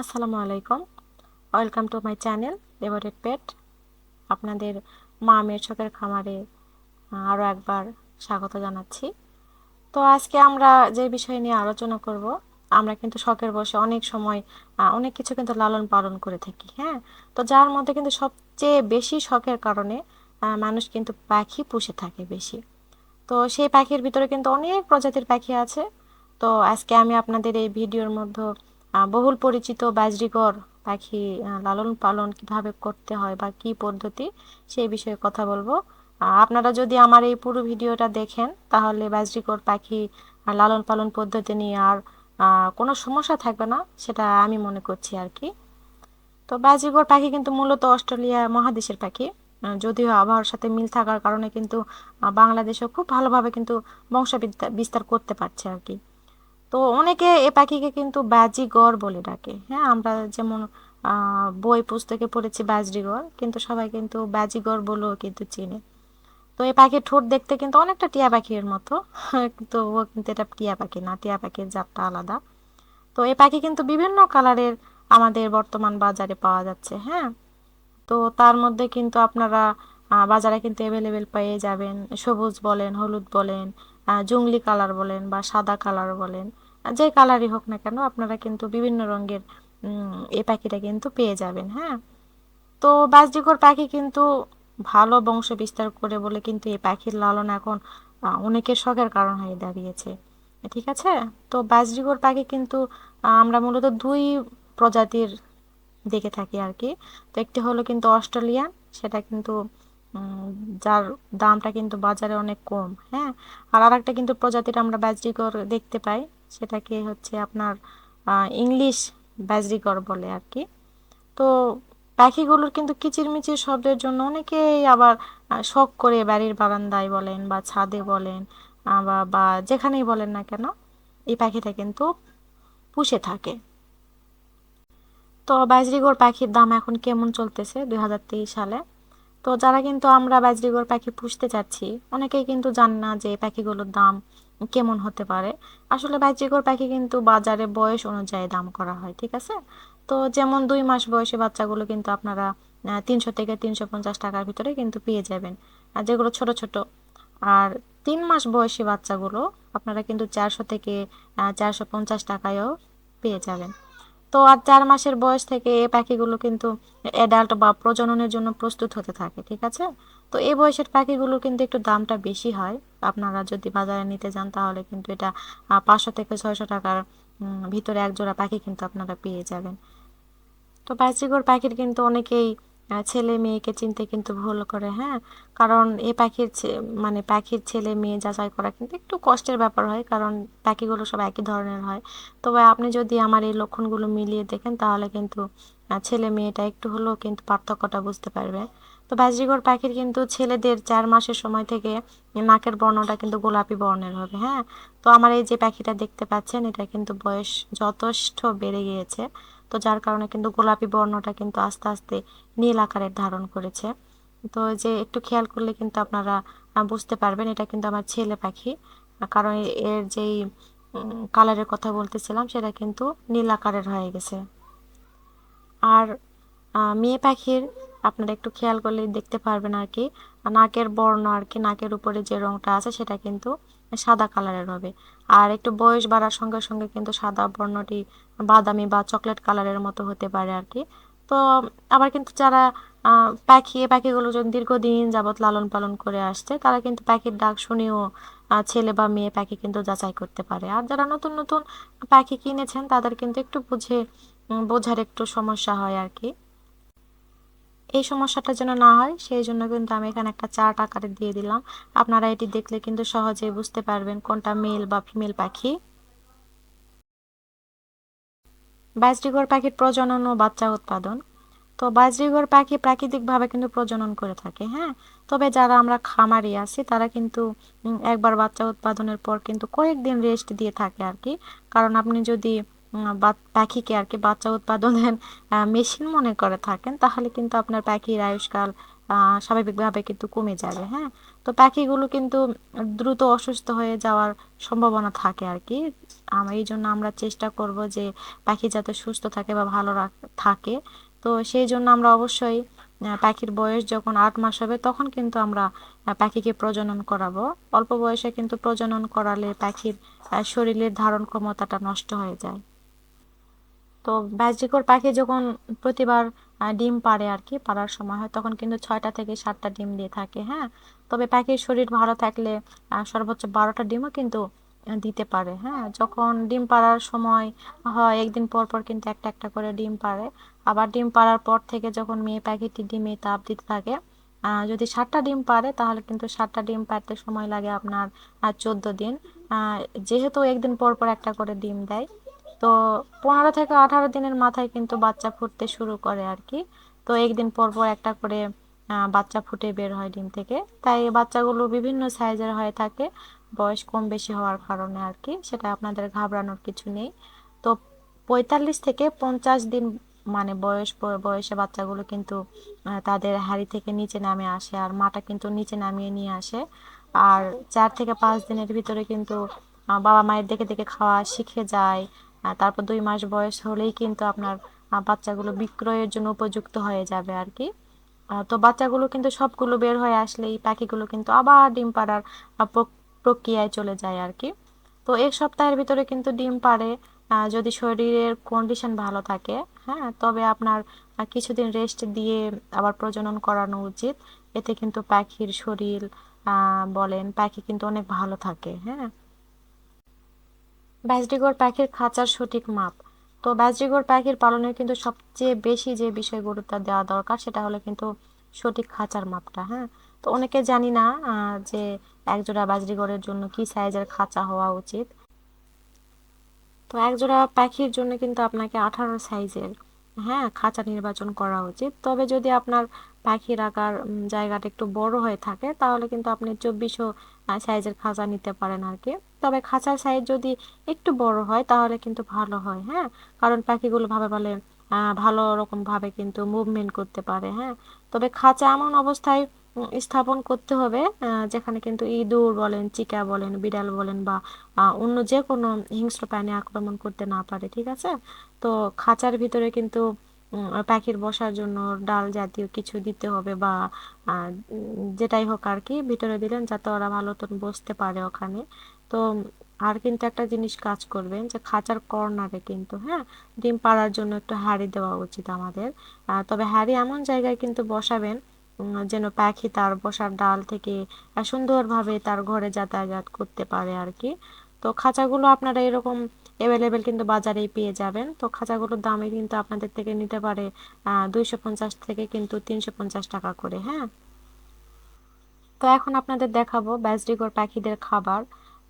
আসসালামু আলাইকুম। Welcome to my channel favourite pet আপনাদের মা মেয়ের চোখের খামারে আরও একবার স্বাগত জানাচ্ছি। তো আজকে আমরা যে বিষয় নিয়ে আলোচনা করব, আমরা কিন্তু শখের বসে অনেক সময় অনেক কিছু কিন্তু লালন পালন করে থাকি হ্যাঁ? তো যার মধ্যে কিন্তু সবচেয়ে বেশি শখের কারণে মানুষ কিন্তু পাখি পুষে থাকে বেশি। তো সেই পাখির ভিতরে কিন্তু অনেক প্রজাতির পাখি আছে। তো আজকে আমি আপনাদের এই ভিডিওর মধ্যে বহুল পরিচিত বাজরিগর, পাখি লালন পালন কীভাবে করতে হয় বা কি পদ্ধতি, সেই বিষয়ে কথা বলব। আপনারা যদি আমার এই পুরো ভিডিওটা দেখেন, তাহলে বাজরিগর, পাখি লালন পালন পদ্ধতি নিয়ে আর কোনো সমস্যা থাকবে না, সেটা আমি মনে করছি আর কি। তো বাজরিগর, পাখি কিন্তু মূলত অস্ট্রেলিয়া মহাদেশের পাখি। যদিও আবহাওয়ার সাথে মিল থাকার কারণে কিন্তু বাংলাদেশেও খুব ভালোভাবে কিন্তু বংশ বিস্তার করতে পারছে আর কি। তো অনেকে এ পাখিকে কিন্তু বাজিগর বলে ডাকে। হ্যাঁ আমরা যেমন বই পুস্তকে পড়েছি বাজরিগর, কিন্তু সবাই কিন্তু বাজিগর বলেও কিন্তু চিনে। তো এই পাখির ঠোঁট দেখতে কিন্তু অনেকটা টিয়া পাখির মতো, কিন্তু ও কিন্তু এটা টিয়া পাখি না, টিয়া পাখির জাতটা আলাদা। তো এই পাখি কিন্তু বিভিন্ন কালারের আমাদের বর্তমান বাজারে পাওয়া যাচ্ছে হ্যাঁ। তো তার মধ্যে কিন্তু আপনারা বাজারে কিন্তু অ্যাভেলেবেল পেয়ে যাবেন। সবুজ বলেন, হলুদ বলেন জঙ্গলি কালার বলেন বা সাদা কালার বলেন। যে কালারই হোক না কেন আপনারা কিন্তু বিভিন্ন রঙের এই পাখিটা কিন্তু পেয়ে যাবেন হ্যাঁ? তো বাজরিকর পাখি কিন্তু ভালো বংশ বিস্তার করে বলে কিন্তু এই পাখির লালন এখন অনেকের শখের কারণ হয়ে দাঁড়িয়েছে, ঠিক আছে? তো বাজরিকর পাখি কিন্তু আমরা মূলত দুই প্রজাতির দেখে থাকি আর কি। তো একটি হলো কিন্তু অস্ট্রেলিয়ান, সেটা কিন্তু যার দামটা কিন্তু বাজারে অনেক কম হ্যাঁ? আর আর একটা কিন্তু প্রজাতির আমরা বাজরিকর দেখতে পাই সেটাকে হচ্ছে আপনার ইংলিশ বাজরিকর বলে আর কি তো পাখিগুলোর কিন্তু কিচিরমিচির শব্দের জন্য অনেকেই আবার শখ করে বাড়ির বারান্দায় বলেন বা ছাদে বলেন বা যেখানেই বলেন না কেন, এই পাখিটা কিন্তু পুষে থাকে। তো বাজরিগর পাখির দাম এখন কেমন চলতেছে দুই হাজার তেইশ সালে? তো যারা কিন্তু আমরা বাজরিগর পাখি পুষতে চাচ্ছি, অনেকেই কিন্তু জান না যে পাখিগুলোর দাম কেমন হতে পারে? আসলে বাজরিগর পাখি কিন্তু বাজারে বয়স অনুযায়ী দাম করা হয়, ঠিক আছে? তো যেমন দুই মাস বয়সী বাচ্চাগুলো কিন্তু আপনারা তিনশো থেকে তিনশো পঞ্চাশ টাকার ভিতরে কিন্তু পেয়ে যাবেন। আর যেগুলো ছোট ছোট। আর তিন মাস বয়সী বাচ্চাগুলো আপনারা কিন্তু চারশো থেকে চারশো পঞ্চাশ টাকায়ও পেয়ে যাবেন। তো আর চার মাসের বয়স থেকে এই পাখিগুলো কিন্তু অ্যাডাল্ট বা প্রজননের জন্য প্রস্তুত হতে থাকে, ঠিক আছে? তো এই বয়সের পাখিগুলো কিন্তু একটু দামটা বেশি হয়। আপনারা যদি বাজারে নিতে যান, তাহলে কিন্তু এটা পাঁচশো থেকে ছয়শো টাকার ভিতরে এক জোড়া পাখি কিন্তু আপনারা পেয়ে যাবেন। তো বাজিগর পাখির কিন্তু অনেকেই ছেলে মেয়েকে চিনতে কিন্তু ভুল করে হ্যাঁ? কারণ এই পাখির মানে পাখির ছেলে মেয়ে যাচাই করা কিন্তু একটু কষ্টের ব্যাপার হয়, কারণ পাখিগুলো সব একই ধরনের হয়। তবে আপনি যদি আমার এই লক্ষণগুলো মিলিয়ে দেখেন, তাহলে কিন্তু ছেলে মেয়েটা একটু হলেও কিন্তু পার্থক্যটা বুঝতে পারবে। তো বাজরিগর পাখির কিন্তু ছেলেদের চার মাসের সময় থেকে নাকের বর্ণটা কিন্তু গোলাপি বর্ণের হবে হ্যাঁ? তো আমার এই যে পাখিটা দেখতে পাচ্ছেন, এটা কিন্তু বয়স যথেষ্ট বেড়ে গিয়েছে। তো যার কারণে কিন্তু গোলাপি বর্ণটা কিন্তু আস্তে আস্তে নীল আকারের ধারণ করেছে। তো যে একটু খেয়াল করলে কিন্তু আপনারা বুঝতে পারবেন এটা কিন্তু আমার ছেলে পাখি। কারণ এর যেই কালারের কথা বলতেছিলাম সেটা কিন্তু নীল আকারের হয়ে গেছে। আর মেয়ে পাখির আপনারা একটু খেয়াল করলে দেখতে পারবেন আর কি। নাকের বর্ণ আর কি, নাকের উপরে যে রংটা আছে সেটা কিন্তু সাদা কালারের হবে। আর একটু বয়স বাড়ার সঙ্গে সঙ্গে কিন্তু সাদা বর্ণটি বাদামি বা চকলেট কালারের মতো হতে পারে আর কি। তো আবার কিন্তু যারা পাখি পাখিগুলো যদি দীর্ঘদিন যাবৎ লালন পালন করে আসছে, তারা কিন্তু পাখির ডাক শুনেও ছেলে বা মেয়ে পাখি কিন্তু যাচাই করতে পারে। আর যারা নতুন নতুন পাখি কিনেছেন, তাদের কিন্তু একটু বুঝে বোঝার একটু সমস্যা হয় আর কি। এই সমস্যাটা যেন না হয়, সেই জন্য কিন্তু আমি এখানে একটা চার্ট আকারে দিয়ে দিলাম। আপনারা এটি দেখলে কিন্তু সহজেই বুঝতে পারবেন কোনটা মেল বা ফিমেল পাখি। বাজরিগর পাখির প্রজনন ও বাচ্চা উৎপাদন। তো বাজরিগর পাখি প্রাকৃতিকভাবে কিন্তু প্রজনন করে থাকে হ্যাঁ? তবে যারা আমরা খামারি আছি, তারা কিন্তু একবার বাচ্চা উৎপাদনের পর কিন্তু কয়েকদিন রেস্ট দিয়ে থাকে আর কি। কারণ আপনি যদি পাখিকে আর কি বাচ্চা উৎপাদনের মেশিন মনে করে থাকেন, তাহলে কিন্তু আপনার পাখির আয়ুষ্কাল স্বাভাবিকভাবে কিন্তু কমে যাবে হ্যাঁ? তো পাখিগুলো কিন্তু দ্রুত অসুস্থ হয়ে যাওয়ার সম্ভাবনা থাকে আর কি। এই জন্য আমরা চেষ্টা করব যে পাখি যাতে সুস্থ থাকে বা ভালো থাকে। তো সেই জন্য আমরা অবশ্যই পাখির বয়স যখন আট মাস হবে, তখন কিন্তু আমরা পাখিকে প্রজনন করাবো। অল্প বয়সে কিন্তু প্রজনন করালে পাখির শরীরের ধারণ ক্ষমতাটা নষ্ট হয়ে যায়। তো বাজরিকর পাখি যখন প্রতিবার ডিম পাড়ে আর কি পাড়ার সময় হয়, তখন কিন্তু ছয়টা থেকে সাতটা ডিম দিয়ে থাকে হ্যাঁ? তবে পাখির শরীর ভালো থাকলে সর্বোচ্চ বারোটা ডিমও কিন্তু দিতে পারে হ্যাঁ? যখন ডিম পাড়ার সময় হয়, একদিন পর পর কিন্তু একটা একটা করে ডিম পাড়ে। আবার ডিম পাড়ার পর থেকে যখন মেয়ে পাখিটি ডিমে তাপ দিতে থাকে যদি সাতটা ডিম পারে তাহলে কিন্তু সাতটা ডিম পারতে সময় লাগে আপনার চোদ্দ দিন। যেহেতু একদিন পর পর একটা করে ডিম দেয় তো পনেরো থেকে আঠারো দিনের মাথায় কিন্তু বাচ্চা ফুটতে শুরু করে আর কি। তো একদিন পর পর একটা করে বাচ্চা ফুটে বের হয় ডিম থেকে। তাই বাচ্চাগুলো বিভিন্ন সাইজের হয়ে থাকে, বয়স কম বেশি হওয়ার কারণে আর কি, সেটা আপনাদের ঘাবড়ানোর কিছু নেই। তো পঁয়তাল্লিশ থেকে পঞ্চাশ দিন মানে বয়স, বয়সে বাচ্চাগুলো কিন্তু তাদের হাড়ি থেকে নিচে নামে আসে আর মাটা কিন্তু নিচে নামিয়ে নিয়ে আসে। আর চার থেকে পাঁচ দিনের ভিতরে কিন্তু বাবা মায়ের দেখে দেখে খাওয়া শিখে যায়। তারপর দুই মাস বয়স হলেই কিন্তু আপনার বাচ্চাগুলো বিক্রয়ের জন্য উপযুক্ত হয়ে যাবে আর কি। তো বাচ্চাগুলো কিন্তু সবগুলো বের হয়ে আসলেই পাখিগুলো কিন্তু আবার ডিম পাড়ার প্রক্রিয়ায় চলে যায় আর কি। তো এক সপ্তাহের ভিতরে কিন্তু ডিম পাড়ে যদি শরীরের কন্ডিশন ভালো থাকে হ্যাঁ তবে আপনার কিছুদিন রেস্ট দিয়ে আবার প্রজনন করানো উচিত। এতে কিন্তু পাখির শরীর বলেন পাখি কিন্তু অনেক ভালো থাকে হ্যাঁ। বাজরিগর পাখির খাঁচার সঠিক মাপ। তো বাজরিগর পাখির পালনের কিন্তু সবচেয়ে বেশি যে বিষয় গুরুত্ব দেওয়া দরকার, সেটা হলো কিন্তু সঠিক খাঁচার মাপটা হ্যাঁ? তো অনেকে জানি না যে একজোড়া বাজরিগরের জন্য কি সাইজের খাঁচা হওয়া উচিত। তো একজোড়া পাখির জন্য কিন্তু আপনাকে আঠারো সাইজের হ্যাঁ খাঁচা নির্বাচন করা উচিত। তবে যদি আপনার পাখি রাখার জায়গাটা একটু বড় হয়ে থাকে, তাহলে কিন্তু আপনি চব্বিশও সাইজের খাঁচা নিতে পারেন আর কি। তবে খাঁচার সাইজ যদি একটু বড় হয়, তাহলে কিন্তু ভালো হয় হ্যাঁ? কারণ পাখিগুলো ভাবে বলে ভালো রকমভাবে কিন্তু মুভমেন্ট করতে পারে হ্যাঁ? তবে খাঁচা এমন অবস্থায় স্থাপন করতে হবে যেখানে কিন্তু ইঁদুর বলেন, চিকা বলেন, বিড়াল বলেন বা অন্য যে কোনো হিংস্র প্রাণী আক্রমণ করতে না পারে, ঠিক আছে? তো খাঁচার ভিতরে কিন্তু পাখির বসার জন্য ডাল জাতীয় কিছু দিতে হবে বা যেটাই হোক আর কি ভিতরে দিলেন যাতে ওরা ভালো মতন বসতে পারে ওখানে। তো, আর কিন্তু একটা জিনিস কাজ করবেন যে খাঁচার কর্নারে কিন্তু হ্যাঁ ডিম পাড়ার জন্য একটু হাঁড়ি দেওয়া উচিত আমাদের। তবে হাঁড়ি এমন জায়গায় কিন্তু বসাবেন যেন পাখি তার বসার ডাল থেকে সুন্দরভাবে তার ঘরে যাতায়াত করতে পারে আর কি। তো খাঁচাগুলো আপনারা এরকম অ্যাভেলেবেল কিন্তু বাজারেই পেয়ে যাবেন। তো খাঁচাগুলোর দামে কিন্তু আপনাদের থেকে নিতে পারে দুইশো পঞ্চাশ থেকে কিন্তু তিনশো পঞ্চাশ টাকা করে হ্যাঁ? তো এখন আপনাদের দেখাবো ব্যাসডিগর পাখিদের খাবার।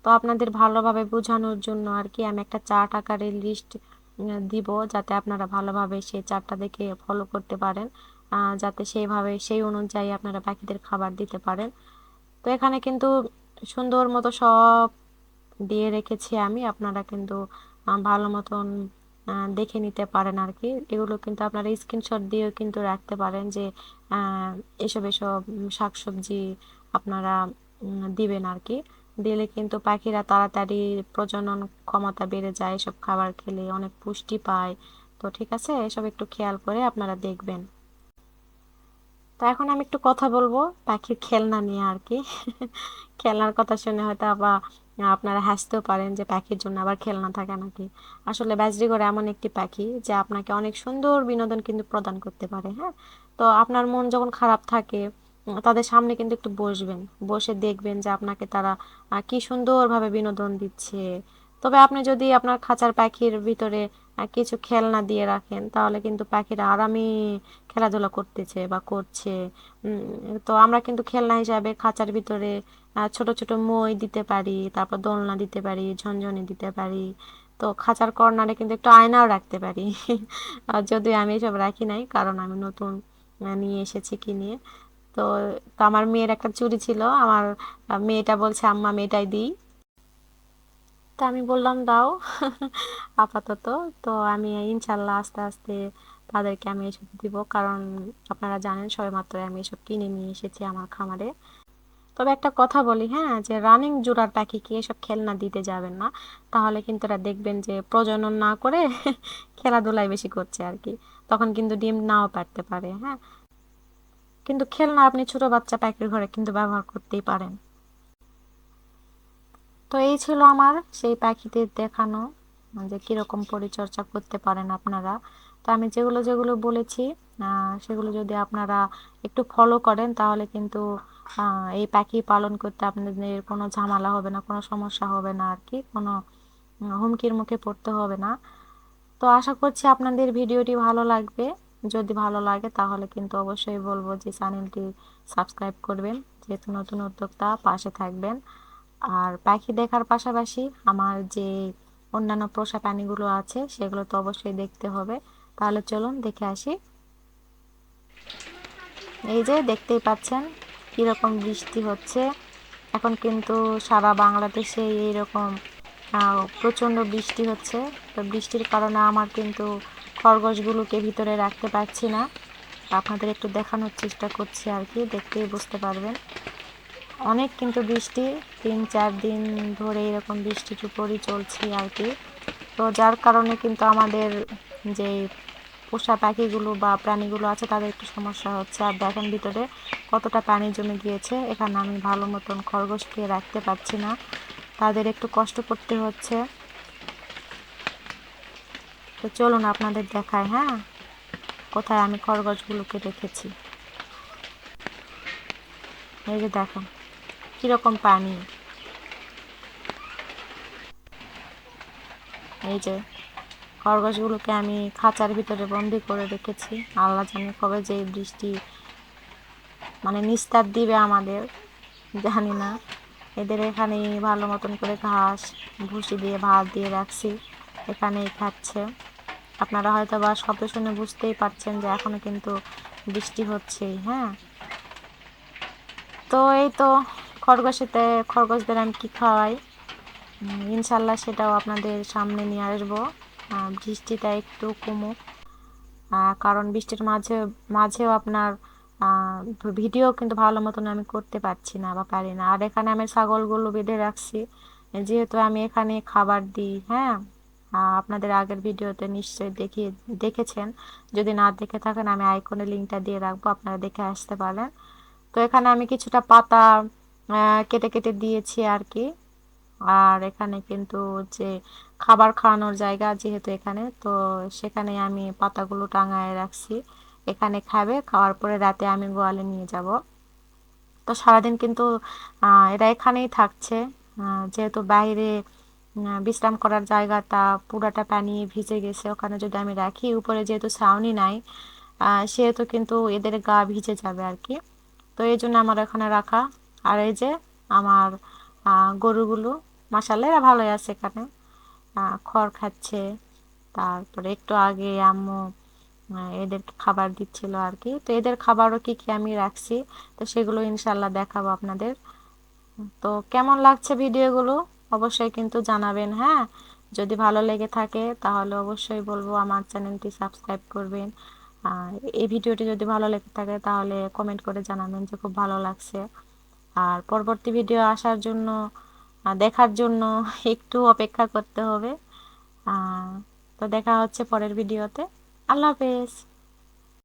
তো আপনাদের ভালোভাবে বোঝানোর জন্য আর কি আমি একটা চার্ট আকারের লিস্ট দিব যাতে আপনারা ভালোভাবে সেই চার্টটা দেখে ফলো করতে পারেন যাতে সেইভাবে সেই অনুযায়ী আপনারা পাখিদের খাবার দিতে পারেন। তো এখানে কিন্তু সুন্দর মতো সব দিয়ে রেখেছি আমি। আপনারা কিন্তু ভালো মতন দেখে নিতে পারেন আর কি এগুলো কিন্তু আপনারা স্ক্রিনশট দিয়েও কিন্তু রাখতে পারেন যে এসব এসব শাকসবজি আপনারা দিবেন আর কি দিলে কিন্তু পাখিরা তাড়াতাড়ি প্রজনন ক্ষমতা বেড়ে যায়, এসব খাবার খেলে অনেক পুষ্টি পায়। তো ঠিক আছে, এসব একটু খেয়াল করে আপনারা দেখবেন। তো এখন আমি একটু কথা বলব পাখির খেলনা নিয়ে আর কি খেলনার কথা শুনে হয়তো আবার আপনারা হাসতেও পারেন যে পাখির জন্য আবার খেলনা থাকে নাকি। আসলে ব্যাজরিগড় এমন একটি পাখি যে আপনাকে অনেক সুন্দর বিনোদন কিন্তু প্রদান করতে পারে হ্যাঁ? তো আপনার মন যখন খারাপ থাকে তাদের সামনে কিন্তু একটু বসবেন। বসে দেখবেন যে আপনাকে তারা কি সুন্দরভাবে বিনোদন দিচ্ছে। তবে আপনি যদি আপনার খাঁচার পাখির ভিতরে কিছু খেলনা দিয়ে রাখেন, তাহলে কিন্তু পাখিরা আরামে খেলাধুলা করতেছে বা করছে। তো আমরা কিন্তু খেলনা হিসাবে খাঁচার ভিতরে ছোট ছোট মই দিতে পারি, তারপর দোলনা দিতে পারি, ঝনঝনি দিতে পারি। তো খাঁচার কর্নারে কিন্তু একটু আয়নাও রাখতে পারি। যদিও আমি এসব রাখি নাই, কারণ আমি নতুন নিয়ে এসেছি কিনে। তো আমার মেয়ের একটা চুরি ছিল, আমার মেয়েটা বলছে, আম্মা মেয়েটাই দিই। তো আমি বললাম, দাও। আপাতত। তো আমি ইনশাল্লাহ আস্তে আস্তে তাদেরকে আমি এসব দিব। কারণ আপনারা জানেন সবে মাত্র আমি এসব কিনে নিয়ে এসেছি আমার খামারে। তবে একটা কথা বলি হ্যাঁ যে রানিং জোড়ার পাখিকে এসব খেলনা দিতে যাবেন না? তাহলে কিন্তু এরা দেখবেন যে প্রজনন না করে খেলাধুলাই বেশি করছে আর কি। তখন কিন্তু ডিম নাও পারতে পারে হ্যাঁ। কিন্তু খেলনা আপনি ছোট বাচ্চা পাখির ঘরে কিন্তু ব্যবহার করতেই পারেন। তো এই ছিল আমার সেই পাখিদের দেখানো, যে কীরকম পরিচর্যা করতে পারেন আপনারা। তো আমি যেগুলো যেগুলো বলেছি সেগুলো যদি আপনারা একটু ফলো করেন, তাহলে কিন্তু এই পাখি পালন করতে আপনাদের কোনো ঝামেলা হবে না, কোনো সমস্যা হবে না আর কি কোনো হুমকির মুখে পড়তে হবে না। তো আশা করছি আপনাদের ভিডিওটি ভালো লাগবে। যদি ভালো লাগে, তাহলে কিন্তু অবশ্যই বলব যে চ্যানেলটি সাবস্ক্রাইব করবেন, যেহেতু নতুন উদ্যোক্তা, পাশে থাকবেন। আর পাখি দেখার পাশাপাশি আমার যে অন্যান্য পোষা প্রাণীগুলো আছে, সেগুলো তো অবশ্যই দেখতে হবে। তাহলে চলুন দেখে আসি। এই যে দেখতেই পাচ্ছেন কীরকম বৃষ্টি হচ্ছে। এখন কিন্তু সারা বাংলাদেশে এইরকম প্রচণ্ড বৃষ্টি হচ্ছে। তো বৃষ্টির কারণে আমার কিন্তু খরগোশগুলোকে ভিতরে রাখতে পারছি না। আপনাদের একটু দেখানোর চেষ্টা করছি আর কি, দেখতেই বুঝতে পারবেন। অনেক কিন্তু বৃষ্টি, তিন, চার দিন ধরে এরকম বৃষ্টির উপরই চলছে আর কি। তো যার কারণে কিন্তু আমাদের যে পোষা পাখিগুলো বা প্রাণীগুলো আছে, তাদের একটু সমস্যা হচ্ছে। আর দেখেন ভিতরে কতটা পানি জমে গিয়েছে, এখানে আমি ভালো মতন খরগোশকে রাখতে পারছি না। তাদের একটু কষ্ট করতে হচ্ছে। তো চলুন আপনাদের দেখায় হ্যাঁ? কোথায় আমি খরগোশগুলোকে রেখেছি। এই যে দেখেন। কীরকম পানি? এই যে, খরগোশগুলোকে আমি খাঁচার ভিতরে বন্দি করে রেখেছি। আল্লাহ জানে কবে যে বৃষ্টি মানে নিস্তার দিবে আমাদের, জানি না। এদের এখানে ভালো মতন করে ঘাস, ভুসি দিয়ে, ভাত দিয়ে রাখছি, এখানেই খাচ্ছে। আপনারা হয়তো বা শব্দ শুনে বুঝতেই পারছেন যে এখনও কিন্তু বৃষ্টি হচ্ছেই হ্যাঁ? তো এই তো খরগোশেতে খরগোশদের আমি কী খাওয়াই? ইনশাল্লাহ সেটাও আপনাদের সামনে নিয়ে আসব। বৃষ্টিটা একটু কমুক। কারণ বৃষ্টির মাঝে, মাঝেও আপনার ভিডিও কিন্তু ভালো মতন আমি করতে পারছি না বা পারি না। আর এখানে আমি ছাগলগুলো বেঁধে রাখছি। যেহেতু আমি এখানে খাবার দিই হ্যাঁ? আপনাদের আগের ভিডিওতে নিশ্চয়ই দেখিয়ে দেখেছেন। যদি না দেখে থাকেন, আমি আইকনে লিঙ্কটা দিয়ে রাখব, আপনারা দেখে আসতে পারেন। তো এখানে আমি কিছুটা পাতা কেটে কেটে দিয়েছি আর কি। আর এখানে কিন্তু যে খাবার খাওয়ানোর জায়গা যেহেতু এখানে, তো সেখানে আমি পাতাগুলো টাঙায় রাখছি। এখানে খাবে, খাওয়ার পরে রাতে আমি গোয়ালে নিয়ে যাব। তো সারাদিন কিন্তু এরা এখানেই থাকছে। যেহেতু বাইরে বিশ্রাম করার জায়গাটা পুরাটা পানি ভিজে গেছে, ওখানে যদি আমি রাখি, উপরে যেহেতু ছাউনি নাই সেহেতু কিন্তু এদের গা ভিজে যাবে আর কি। তো এই জন্য আমার এখানে রাখা। আর এই যে আমার গরুগুলো মাসাল্লাহ এরা ভালোই আছে এখানে। খড় খাচ্ছে, তারপরে একটু আগে আম্মু এদেরকে খাবার দিচ্ছিল আর কি তো এদের খাবারও কি কি আমি রাখছি, তো সেগুলো ইনশাল্লাহ দেখাবো আপনাদের। তো কেমন লাগছে ভিডিওগুলো? অবশ্যই কিন্তু জানাবেন হ্যাঁ? যদি ভালো লেগে থাকে, তাহলে অবশ্যই বলব আমার চ্যানেলটি সাবস্ক্রাইব করবেন। এই ভিডিওটি যদি ভালো লেগে থাকে, তাহলে কমেন্ট করে জানাবেন যে খুব ভালো লাগছে। আর পরবর্তী ভিডিও আসার জন্য দেখার জন্য একটু অপেক্ষা করতে হবে। তো দেখা হচ্ছে পরের ভিডিওতে আল্লাহ হাফেজ।